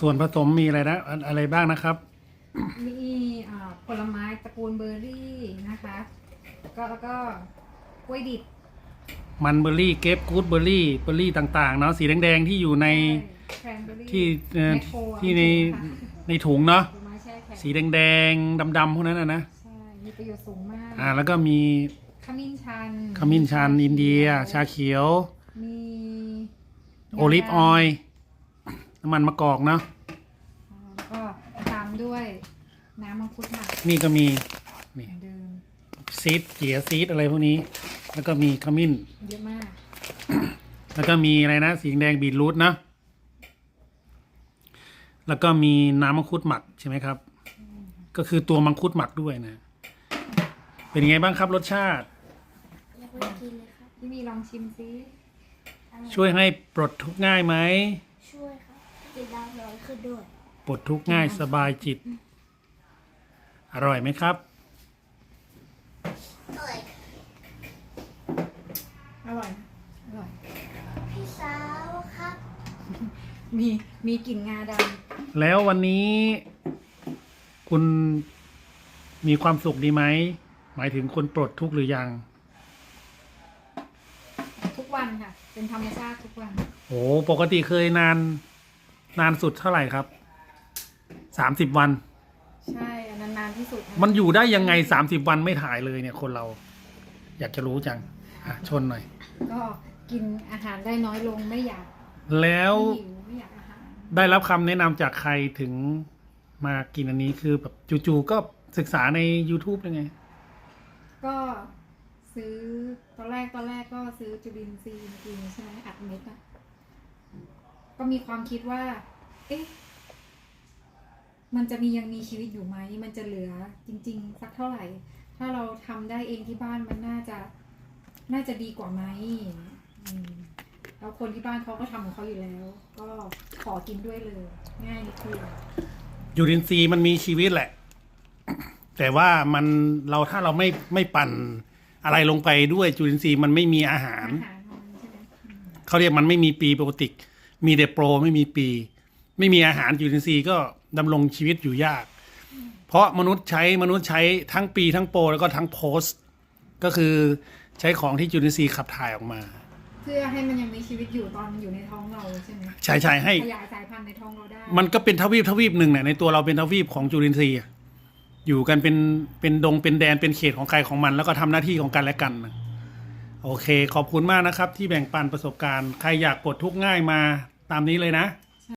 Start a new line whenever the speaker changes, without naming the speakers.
ส่วนผสมมีอะไรนะอะอะไรบ้างนะครับ
มีอ่าผลไม้ตระกูลเบอร์รี่นะคะแล้วก็แล้วก็กล้วยดิบ
มันเบอร์รี่เกฟกูดเบอร์รี่เบอร์รี่ต่างๆเนาะสีแดงๆที่อยู่ใน
แครนเบอร์รี่
ที่เอ่อ
แมคโคร
ที่ใน
นะคะ
ในถุงเนาะ
ผลไม้แช่แข็ง
สีแดงๆดำๆพวกนั้นนะนะ
ใช่มีประโยชน์สูงมาก
อ่า แล้วก็มี
ขมิ้นชัน
ขมิ้นชันอินเดีย ชาเขียว
มี
โอลิฟออยล์ น้ำมันมะกอกเนาะ
แล้วก็ตามด้วยน้ำมังคุดหมัก
นี่ก็มี
เหมือนเดิม
ซีดเจียซีดอะไรพวกนี้ แล้วก็มีขมิ้น
เยอะมาก
แล้วก็มีอะไรนะสีแดงบีทรูทนะแล้วก็มีน้ำมังคุดหมักใช่ไหมครับ ก็คือตัวมังคุดหมักด้วยนะ เป็นยังไงบ้างครับรสชาติ
ยังไม่ได้กินเลยครับ
พี่มีลองชิมซิ
อร่อย
ช่วยให้ปลดทุกข์ง่ายไหม
ช่วยครับ กินดาวร้อยขึ้นด้วย
ปลดทุกข์ง่ายสบายจิต อร่อยไหมครับ
อร่อย
อร่อยนะอร่อย
พี่สาวครับ
มีมีกลิ่นงาด
แล้ววันนี้ คุณมีความสุขดีไหม หมายถึงคนปลดทุกข์หรือยังำ
ทุกวันค่ะ เป็นธรรมชาติทุกวัน
โอ้ปกติเคยนาน นานสุดเท่าไหร่ครับสามสิบวัน
ใช่อันนั้นนานที่สุดะ
มันอยู่ได้ยังไงสามสิบวันไม่ถ่ายเลยเนี่ยคนเรา อยากจะรู้จังอะชนหน่อย
ก็กินอาหารได้น้อยลงไม่อยาก
แล้ว
ไม่หิวไม่อยากอาหาร
ได้รับคำแนะนำจากใครถึงมากินอันนี้คือแบบจู่ๆก็ศึกษาใน YouTube ยังไง
ก็ซื้อตอนแรกตอนแรกก็ซื้อจุลินทรีย์มากินใช่ไหมอัดเม็ดอะ ก็มีความคิดว่า เอ๊ะ มันจะมียังมีชีวิตอยู่ไหม มันจะเหลือจริง ๆ สักเท่าไหร่ ถ้าเราทำได้เองที่บ้านมันน่าจะ น่าจะดีกว่าไหมอืมแล้วคนที่บ้านเขาก็ทำของเขาอยู่แล้ว ก็ขอกินด้วยเลย ง่ายนิดเดียว
ยูรินทรีย์มันมีชีวิตแหละ แต่ว่ามันเราถ้าเราไม่ไม่ปั่นอะไรลงไปด้วยจุลินทรีย์มันไม่มีอาหาร
อาหารของมันใช่ไหมอืม
เขาเรียกมันไม่มีปีโปรติก มีแต่โปรไม่มีปี ไม่มีอาหารจุลินทรีย์ก็ดำรงชีวิตอยู่ยาก เพราะมนุษย์ใช้มนุษย์ใช้ทั้งปีทั้งโปรแล้วก็ทั้งโพสต์ก็คือใช้ของที่จุลินทรีย์ขับถ่ายออกมา
เพื่อให้มันยังมีชีวิตอยู่ตอนมันอยู่ในท้องเราใช่ไหม
ใช้ใช้ให้
ขยายสายพันธุ์ในท้องเราได้
มันก็เป็นทวีปทวีปหนึ่งเนี่ยในตัวเราเป็นทวีปของจุลินทรีย์อะอยู่กันเป็นเป็นดงเป็นแดนเป็นเขตของใครของมัน แล้วก็ทำหน้าที่ของกันและกันนะ โอเค ขอบคุณมากนะครับ ที่แบ่งปันประสบการณ์ ใครอยากปลดทุกข์ง่ายมาตามนี้เลยนะ